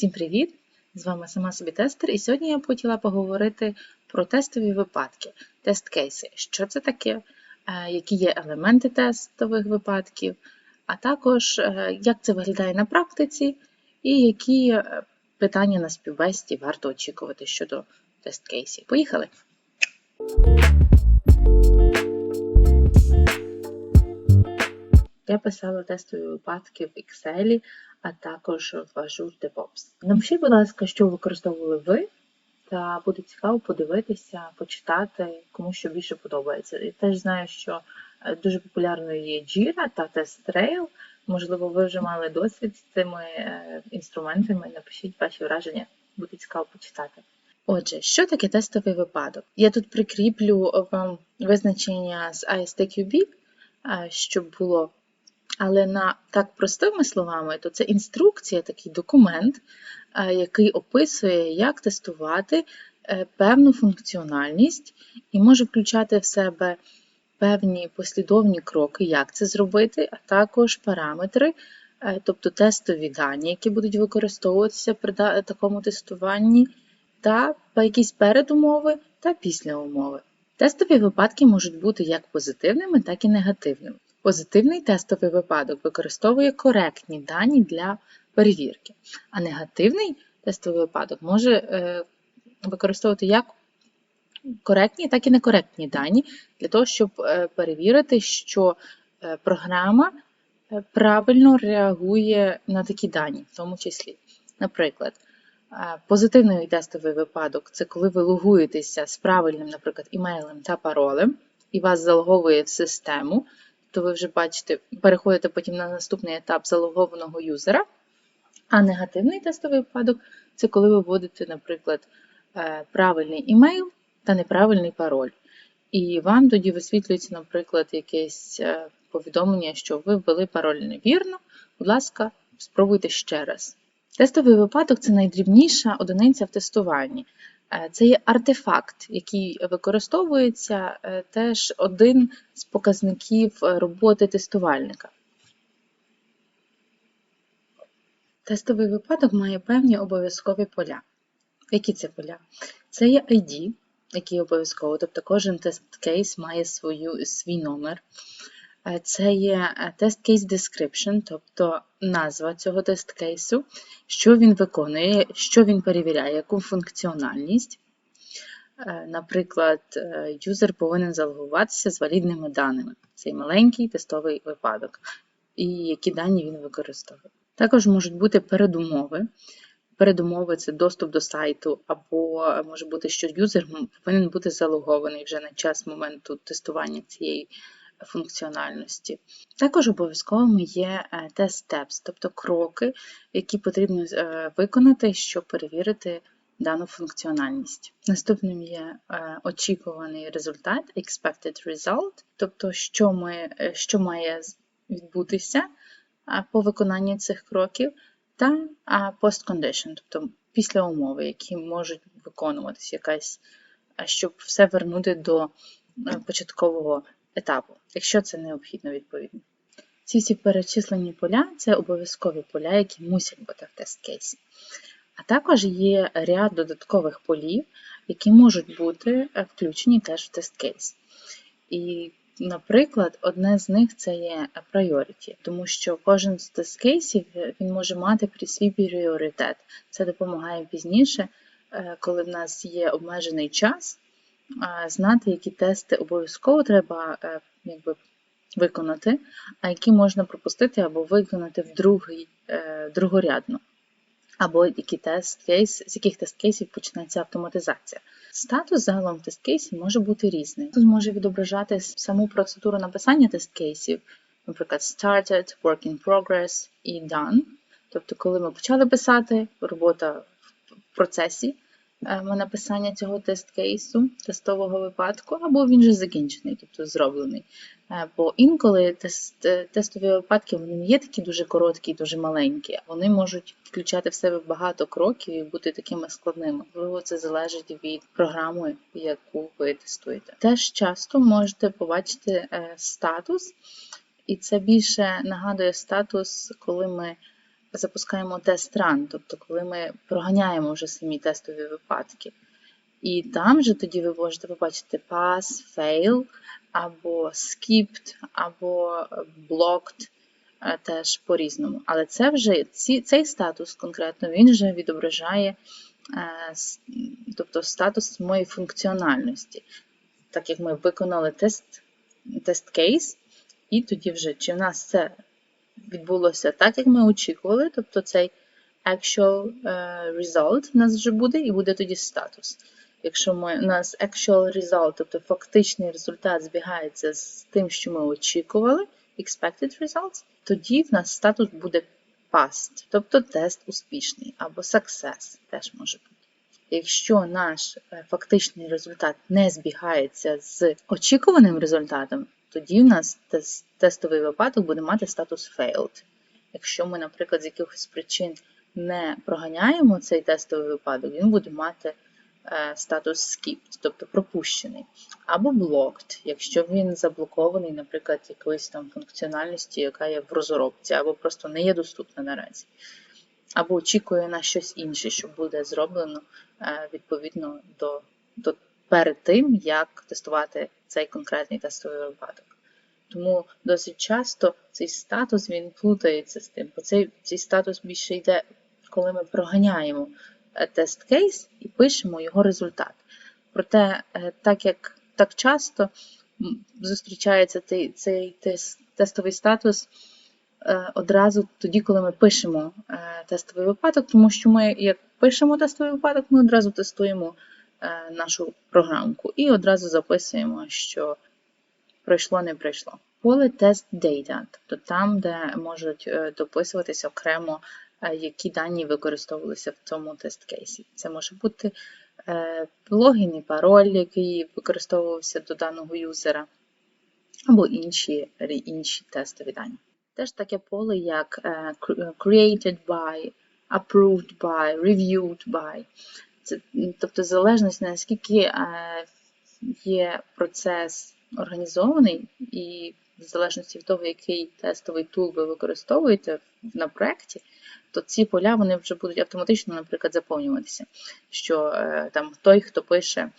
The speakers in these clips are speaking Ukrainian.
Всім привіт! З вами сама собі тестер, і сьогодні я б хотіла поговорити про тестові випадки, тест-кейси. Що це таке, е, які є елементи тестових випадків, а також е, як це виглядає на практиці, і які е, питання на співбесіді варто очікувати щодо тест-кейсів. Поїхали! Я писала тестові випадки в Excel, а також в Azure DevOps. Напишіть, будь ласка, що використовували ви, та буде цікаво подивитися, почитати, кому що більше подобається. І теж знаю, що е, дуже популярною є Jira та TestRail. Можливо, ви вже мали досвід з цими е, інструментами. Напишіть ваші враження, буде цікаво почитати. Отже, що таке тестовий випадок? Я тут прикріплю вам визначення з ISTQB, е, щоб було але на так простими словами, то це інструкція, такий документ, е, який описує, як тестувати е, певну функціональність і може включати в себе певні послідовні кроки, як це зробити, а також параметри, е, тобто тестові дані, які будуть використовуватися при такому тестуванні, та якісь передумови та післяумови. Тестові випадки можуть бути як позитивними, так і негативними. Позитивний тестовий випадок використовує коректні дані для перевірки, а негативний тестовий випадок може е, використовувати як коректні, так і некоректні дані для того, щоб е, перевірити, що е, програма правильно реагує на такі дані, в тому числі. Наприклад, позитивний тестовий випадок це коли ви логуєтеся з правильним, наприклад, імейлем та паролем, і вас залоговує в систему то ви вже бачите, переходите потім на наступний етап залогованого юзера. А негативний тестовий випадок це коли ви вводите, наприклад, е, правильний імейл та неправильний пароль. І вам тоді висвітлюється, наприклад, якесь е, повідомлення, що ви ввели пароль невірно. Будь ласка, спробуйте ще раз. Тестовий випадок це найдрібніша одиниця в тестуванні. Е, це є артефакт, який використовується е, теж один з показників е, роботи тестувальника. Тестовий випадок має певні обов'язкові поля. Які це поля? Це є ID, який обов'язково, тобто кожен тест-кейс має свою, свій номер. Це є Test Case Description, тобто назва цього тест-кейсу, що він виконує, що він перевіряє, яку функціональність. Е, наприклад, юзер повинен залогуватися з валідними даними. Цей маленький тестовий випадок, і які дані він використовує. Також можуть бути передумови. Передумови це доступ до сайту, або може бути, що юзер повинен бути залогований вже на час моменту тестування цієї функціональності. Також обов'язковими є е, тест steps, тобто кроки, які потрібно е, виконати, щоб перевірити дану функціональність. Наступним є е, очікуваний результат, expected result, тобто, що, ми, що має відбутися по виконанні цих кроків, та post condition, тобто після умови, які можуть виконуватися якась, щоб все вернути до початкового етапу, якщо це необхідно відповідно. Ці всі перечислені поля це обов'язкові поля, які мусять бути в тест-кейсі. А також є ряд додаткових полів, які можуть бути включені теж в тест-кейс. І, наприклад, одне з них це є priority, тому що кожен з тест-кейсів е, він може мати при свій пріоритет. Це допомагає пізніше, е, коли в нас є обмежений час, знати, які тести обов'язково треба е, якби, виконати, а які можна пропустити або виконати в другий, е, другорядно. Або які тест кейс, з яких тест-кейсів почнеться автоматизація. Статус загалом тест-кейсів може бути різний. Тут може відображати саму процедуру написання тест-кейсів, наприклад, started, work in progress і done. Тобто, коли ми почали писати, робота в процесі, написання цього тест-кейсу, тестового випадку, або він вже закінчений, тобто зроблений. Е, бо інколи тест, е, тестові випадки вони не є такі дуже короткі, дуже маленькі, вони можуть включати в себе багато кроків і бути такими складними. Можливо, це залежить від програми, яку ви тестуєте. Теж часто можете побачити статус, і це більше нагадує статус, коли ми запускаємо тест run, тобто коли ми проганяємо вже самі тестові випадки. І там же тоді ви можете побачити pass, fail, або skipped, або blocked е, теж по-різному. Але це вже ці, цей статус конкретно він вже відображає е, тобто статус моєї функціональності. Так як ми виконали тест, тест кейс, і тоді вже чи в нас це відбулося так, як ми очікували, тобто цей actual е, result в нас вже буде, і буде тоді статус. Якщо ми, у нас actual result, тобто фактичний результат збігається з тим, що ми очікували, expected results, тоді в нас статус буде passed, тобто тест успішний, або success теж може бути. Якщо наш е, фактичний результат не збігається з очікуваним результатом, тоді в нас тестовий випадок буде мати статус failed. Якщо ми, наприклад, з якихось причин не проганяємо цей тестовий випадок, він буде мати е, статус skipped, тобто пропущений, або blocked, якщо він заблокований, наприклад, якоюсь там функціональністю, яка є в розробці, або просто не є доступна наразі, або очікує на щось інше, що буде зроблено е, відповідно до, до перед тим, як тестувати цей конкретний тестовий випадок. Тому досить часто цей статус він плутається з тим, бо цей, цей статус більше йде, коли ми проганяємо е, тест кейс і пишемо його результат. Проте, е, так як так часто зустрічається цей, цей тес- тестовий статус е, одразу тоді, коли ми пишемо тестовий випадок, тому що ми, як пишемо тестовий випадок, ми одразу тестуємо нашу програмку і одразу записуємо, що пройшло, не пройшло. Поле тест data, тобто там, де можуть е, дописуватися окремо, е, які дані використовувалися в цьому тест кейсі. Це може бути е, логін і пароль, який використовувався до даного юзера, або інші, інші тестові дані. Теж таке поле, як е, cr- created by, approved by, reviewed by. Тобто залежність наскільки е, є процес організований, і в залежності від того, який тестовий тул ви використовуєте на проєкті, то ці поля вони вже будуть автоматично, наприклад, заповнюватися. Що е, там той, хто пише,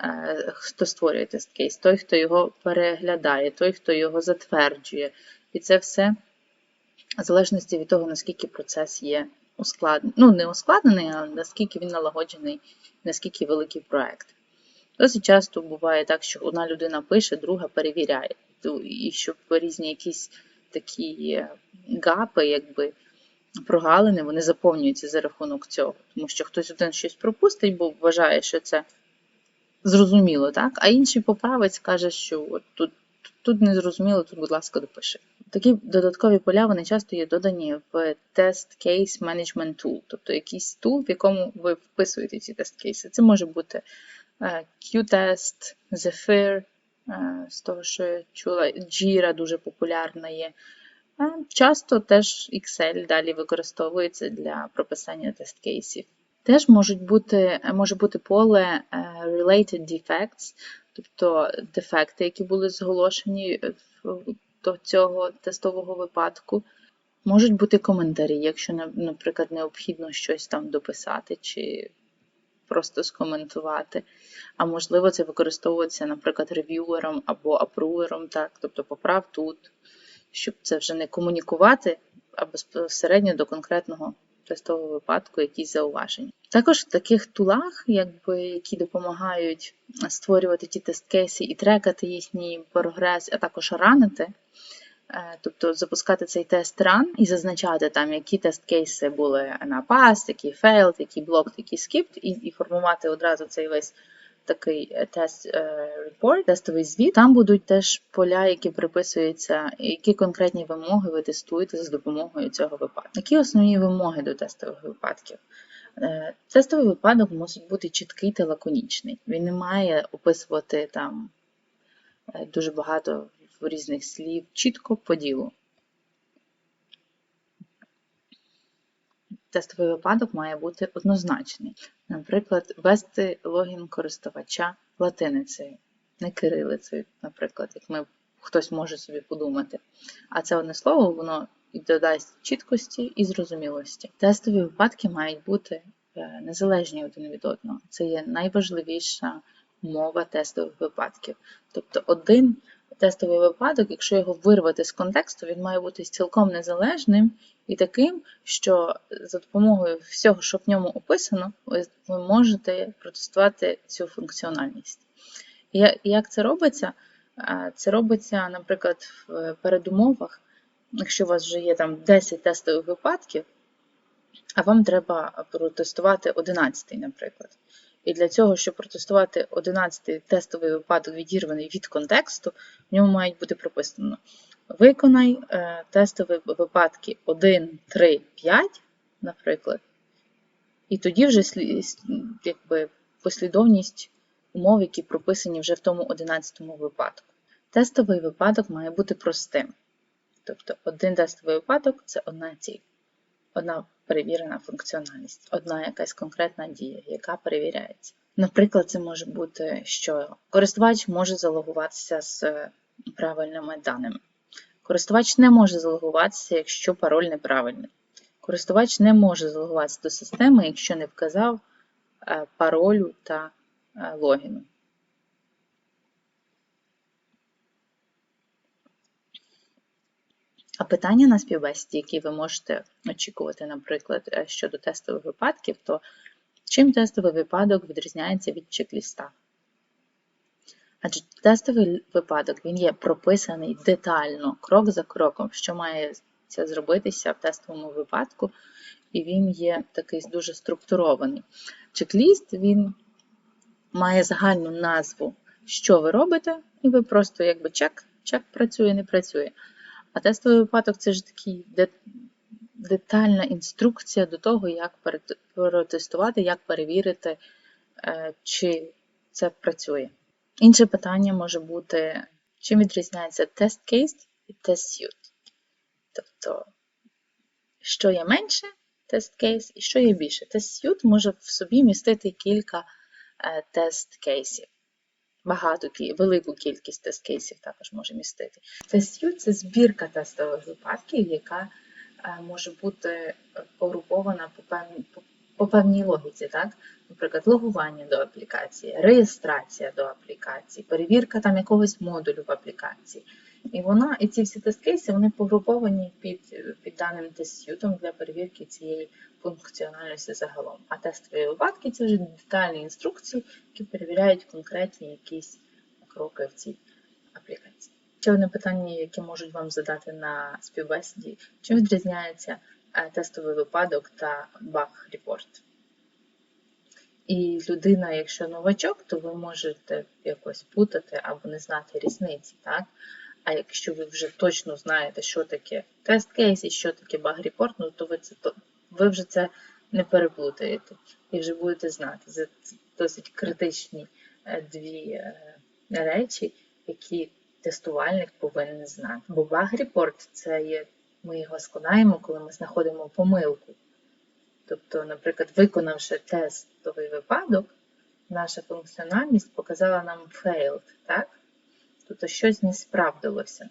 е, хто створює тест кейс, той, хто його переглядає, той, хто його затверджує. І це все в залежності від того, наскільки процес є ускладнений, ну не ускладнений, а наскільки він налагоджений, наскільки великий проект. Досить часто буває так, що одна людина пише, друга перевіряє. І щоб різні якісь такі е, гапи, якби прогалини, вони заповнюються за рахунок цього. Тому що хтось один щось пропустить, бо вважає, що це зрозуміло, так? А інший поправець каже, що от тут, тут не зрозуміло, тут, будь ласка, допиши. Такі додаткові поля вони часто є додані в Test Case Management Tool, тобто якийсь тул, в якому ви вписуєте ці тест-кейси. Це може бути е, Q-Test, Zephyr, е, з того, що я чула, Jira дуже популярна є. Часто теж Excel далі використовується для прописання тест-кейсів. Теж можуть бути, може бути поле е, Related Defects, тобто дефекти, які були зголошені в- до цього тестового випадку. Можуть бути коментарі, якщо, на- наприклад, необхідно щось там дописати чи просто скоментувати. А можливо, це використовується, наприклад, рев'юером або апрувером, так, тобто поправ тут, щоб це вже не комунікувати, а безпосередньо до конкретного тестового випадку якісь зауваження. Також в таких тулах, якби, які допомагають створювати ті тест-кейси і трекати їхній прогрес, а також ранити, Е, Тобто запускати цей тест ран і зазначати там, які тест-кейси були на пас, які фейлд, які блок, який скіпт, і, і формувати одразу цей весь такий е, тест е, report, тестовий звіт. Там будуть теж поля, які приписуються, які конкретні вимоги ви тестуєте за допомогою цього випадку. Які основні вимоги до тестових випадків? Е, Тестовий випадок мусить бути чіткий та лаконічний. Він не має описувати там е, дуже багато різних слів, чітко по ділу. Тестовий випадок має бути однозначний. Наприклад, ввести логін користувача латиницею, не кирилицею, наприклад, як ми, хтось може собі подумати. А це одне слово, воно і додасть чіткості і зрозумілості. Тестові випадки мають бути е, незалежні один від одного. Це є найважливіша мова тестових випадків. Тобто один тестовий випадок, якщо його вирвати з контексту, він має бути цілком незалежним і таким, що за допомогою всього, що в ньому описано, ви, можете протестувати цю функціональність. Як це робиться? Е, Це робиться, наприклад, в передумовах, якщо у вас вже є там 10 тестових випадків, а вам треба протестувати 11, наприклад. І для цього, щоб протестувати 11 тестовий випадок, відірваний від контексту, в ньому мають бути прописано: виконай е, тестові випадки 1, 3, 5, наприклад, і тоді вже якби, послідовність умов, які прописані вже в тому 11 випадку. Тестовий випадок має бути простим. Тобто один тестовий випадок це одна ціль, одна перевірена функціональність, одна якась конкретна дія, яка перевіряється. Наприклад, це може бути, що користувач може залогуватися з правильними даними. Користувач не може залогуватися, якщо пароль неправильний. Користувач не може залогуватися до системи, якщо не вказав е, паролю та е, логіну. А питання на співбесіді, які ви можете очікувати, наприклад, е, щодо тестових випадків, то чим тестовий випадок відрізняється від чек-ліста? Адже тестовий випадок він є прописаний детально, крок за кроком, що має це зробитися в тестовому випадку, і він є такий дуже структурований. Чек-ліст він має загальну назву, що ви робите, і ви просто якби чек, чек працює, не працює. А тестовий випадок це ж такий детальна інструкція до того, як протестувати, як перевірити, е, чи це працює. Інше питання може бути, чим відрізняється тест кейс і тест suite. Тобто, що є менше тест кейс і що є більше. Тест suite може в собі містити кілька тест кейсів багату велику кількість тест-кейсів також може містити. Тест-Ю – це збірка тестових випадків, яка е, може бути погрупована по певній, по певній логіці. Так? Наприклад, логування до аплікації, реєстрація до аплікації, перевірка там якогось модулю в аплікації. І вона, і ці всі тест-кейси вони погруповані під під даним тест-сютом для перевірки цієї функціональності загалом. А тестові випадки це вже детальні інструкції, які перевіряють конкретні якісь кроки в цій аплікації. Ще одне питання, яке можуть вам задати на співбесіді, чим відрізняється е, тестовий випадок та баг-репорт. І людина, якщо новачок, то ви можете якось путати або не знати різниці. так? А якщо ви вже точно знаєте, що таке тест-кейс і що таке баг-репорт, ну то ви це ви вже це не переплутаєте і вже будете знати. Це досить критичні е, дві е, речі, які тестувальник повинен знати. Бо баг-репорт це є, ми його складаємо, коли ми знаходимо помилку. Тобто, наприклад, виконавши тестовий випадок, наша функціональність показала нам failed, так? Тобто щось не справдилося,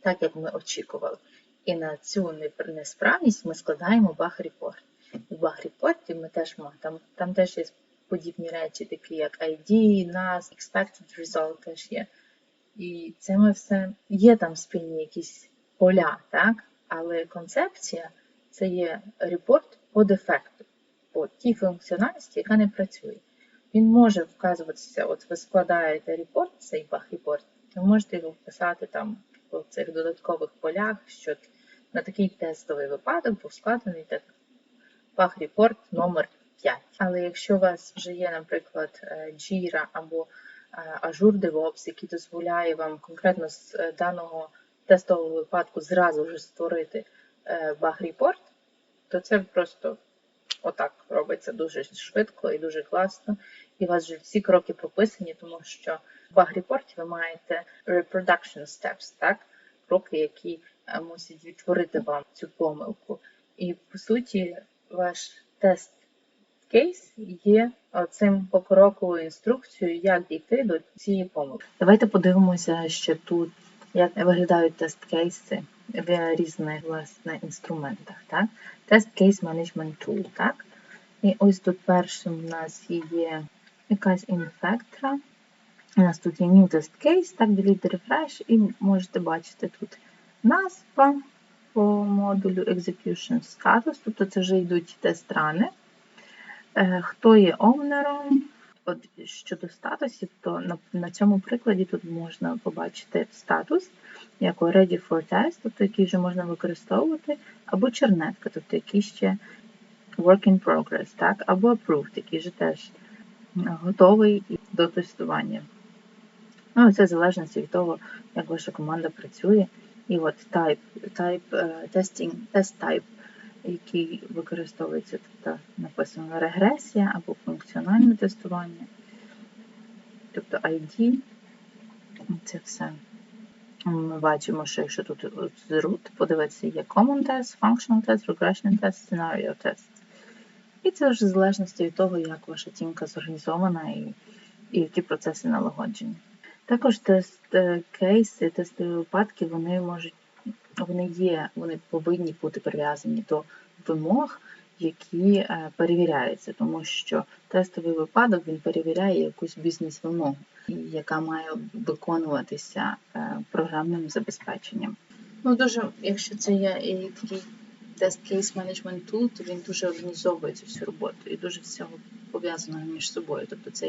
так як ми очікували. І на цю несправність ми складаємо баг-репорт. В баг-репорті ми теж маємо, там, там теж є подібні речі, такі як ID, NAS, Expected Result теж є. І це ми все є там спільні якісь поля, так? але концепція це є репорт по дефекту, по тій функціональності, яка не працює. Він може вказуватися, от ви складаєте репорт, цей баг-репорт, ви можете його вписати там в цих додаткових полях, що на такий тестовий випадок був складений так баг-репорт номер 5. Але якщо у вас вже є, наприклад, е, Jira або е, Azure DevOps, який дозволяє вам конкретно з е, даного тестового випадку зразу вже створити баг-репорт, то це просто отак робиться дуже швидко і дуже класно. І у вас вже всі кроки прописані, тому що в баг-репорті ви маєте reproduction steps, так? кроки, які е, мусять відтворити вам цю помилку. І, по суті, ваш тест кейс є цим покроковою інструкцією, як дійти до цієї помилки. Давайте подивимося ще тут, як виглядають тест-кейси в різних власне інструментах. Так? Test Case Management Tool. Так? І ось тут першим у нас є якась інфектора. У нас тут є New Test Case, так, delete refresh, і можете бачити тут назва по модулю Execution Status, тобто це вже йдуть тест-рани. Е, Хто є ownerом? От щодо статусів, то на, на цьому прикладі тут можна побачити статус, як Ready for Test, тобто який вже можна використовувати, або чернетка, тобто який ще Work in Progress, так, або Approved, який вже теж готовий до тестування. Ну, це в залежності від того, як ваша команда працює. І от type, type е, testing, test type, який використовується, тобто написано регресія або функціональне тестування, тобто ID, це все. Ми бачимо, що якщо тут root подивитися, є common test, functional test, regression test, scenario test. І це вже в залежності від того, як ваша тімка зорганізована і, і які процеси налагоджені. Також тест е, тестові випадки, вони можуть, вони є, вони повинні бути прив'язані до вимог, які е, перевіряються, тому що тестовий випадок він перевіряє якусь бізнес-вимогу, яка має виконуватися е, програмним забезпеченням. Ну дуже, якщо це є і такий тест кейс менеджмент tool, то він дуже організовує цю всю роботу і дуже всього пов'язано між собою. Тобто це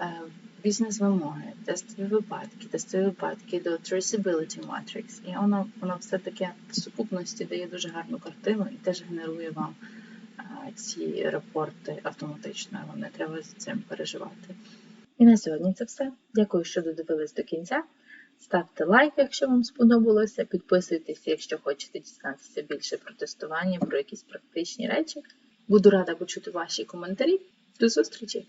е, бізнес-вимоги, тестові випадки, тестові випадки до traceability matrix. І воно, воно все таке в сукупності дає дуже гарну картину і теж генерує вам е, ці рапорти автоматично. Вам не треба з цим переживати. І на сьогодні це все. Дякую, що додивились до кінця. Ставте лайк, якщо вам сподобалося, підписуйтесь, якщо хочете дізнатися більше про тестування, про якісь практичні речі. Буду рада почути ваші коментарі. До зустрічі!